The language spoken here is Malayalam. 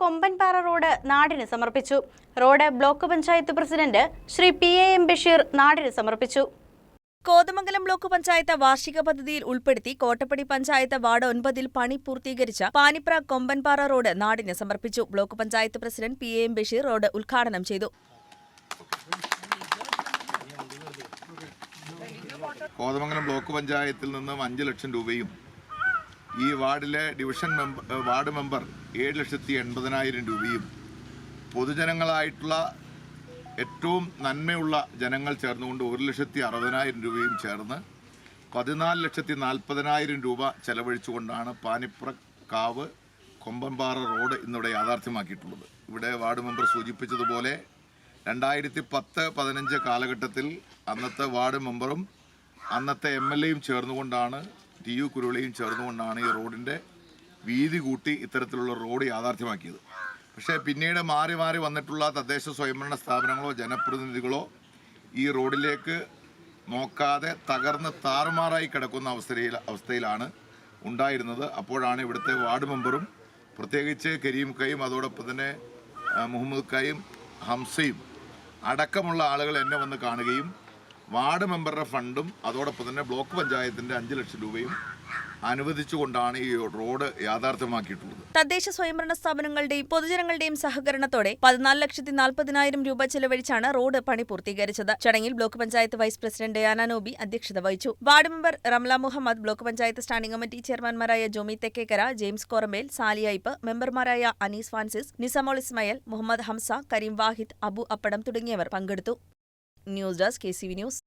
കൊമ്പൻപാറ റോഡ് നാടിന് സമർപ്പിച്ചു. Road block panchayat president Shri P A M Basheer നാടിന് സമർപ്പിച്ചു. കോതമംഗലം ബ്ലോക്ക് പഞ്ചായത്ത് വാർഷിക പദ്ധതിയിൽ ഉൾപ്പെടുത്തി കോട്ടപ്പടി പഞ്ചായത്ത് വാർഡ് ഒൻപതിൽ പണി പൂർത്തീകരിച്ച പാനിപ്ര കൊമ്പൻപാറ റോഡ് നാടിന് സമർപ്പിച്ചു. Block panchayat president P A M Basheer road ഉദ്ഘാടനം ചെയ്തു. കോതമംഗലം ബ്ലോക്ക് പഞ്ചായത്തിൽ നിന്നും അഞ്ച് ലക്ഷം രൂപയും ഈ വാർഡിലെ ഡിവിഷൻ മെമ്പർ വാർഡ് മെമ്പർ ഏഴ് ലക്ഷത്തി എൺപതിനായിരം രൂപയും പൊതുജനങ്ങളായിട്ടുള്ള ഏറ്റവും നന്മയുള്ള ജനങ്ങൾ ചേർന്നുകൊണ്ട് ഒരു ലക്ഷത്തി അറുപതിനായിരം രൂപയും ചേർന്ന് പതിനാല് ലക്ഷത്തി നാൽപ്പതിനായിരം രൂപ ചെലവഴിച്ചുകൊണ്ടാണ് പാനിപ്ര കാവ് കൊമ്പൻപാറ റോഡ് ഇന്നിവിടെ യാഥാർത്ഥ്യമാക്കിയിട്ടുള്ളത്. ഇവിടെ വാർഡ് മെമ്പർ സൂചിപ്പിച്ചതുപോലെ രണ്ടായിരത്തി പത്ത് പതിനഞ്ച് കാലഘട്ടത്തിൽ അന്നത്തെ വാർഡ് മെമ്പറും അന്നത്തെ എം എൽ എയും ചേർന്നുകൊണ്ടാണ് ടി യു കുരുളിയും ചേർന്നുകൊണ്ടാണ് ഈ റോഡിന്റെ വീതി കൂട്ടി ഇത്തരത്തിലുള്ള റോഡ് യാഥാർത്ഥ്യമാക്കിയത്. പക്ഷേ പിന്നീട് മാറി മാറി വന്നിട്ടുള്ള തദ്ദേശ സ്വയംഭരണ സ്ഥാപനങ്ങളോ ജനപ്രതിനിധികളോ ഈ റോഡിലേക്ക് നോക്കാതെ തകർന്ന് താറുമാറായി കിടക്കുന്ന അവസ്ഥയിൽ അവസ്ഥയിലാണ് ഉണ്ടായിരുന്നത്. അപ്പോഴാണ് ഇവിടുത്തെ വാർഡ് മെമ്പറും പ്രത്യേകിച്ച് കരീം കയും അതോടൊപ്പം തന്നെ മുഹമ്മദ് കയും ഹംസയും അടക്കമുള്ള ആളുകൾ എന്നെ വന്ന് കാണുകയും വാർഡ് മെമ്പറുടെ ഫണ്ടും അതോടൊപ്പം തന്നെ ബ്ലോക്ക് പഞ്ചായത്തിന്റെ അഞ്ച് ലക്ഷം രൂപയും അനുവദിച്ചുകൊണ്ടാണ് ഈ റോഡ് യാഥാർത്ഥ്യമാക്കിയിട്ടുള്ളത്. തദ്ദേശ സ്വയംഭരണ സ്ഥാപനങ്ങളുടെയും പൊതുജനങ്ങളുടെയും സഹകരണത്തോടെ പതിനാല് ലക്ഷത്തി നാൽപ്പതിനായിരം രൂപ ചെലവഴിച്ചാണ് റോഡ് പണി പൂർത്തീകരിച്ചത്. ചടങ്ങിൽ block panchayat vice president Diana Nobi അധ്യക്ഷത വഹിച്ചു. Ward member Ramla Muhammad block panchayat standing committee ചെയർമാൻമാരായ Jomy Thekkekkara James Koramel Sali മെമ്പർമാരായ അനീസ് ഫാൻസിസ് നിസമോൾ ഇസ്മയൽ മുഹമ്മദ് ഹംസ കരീം വാഹിദ് അബു അപ്പടം തുടങ്ങിയവർ പങ്കെടുത്തു. News desk K news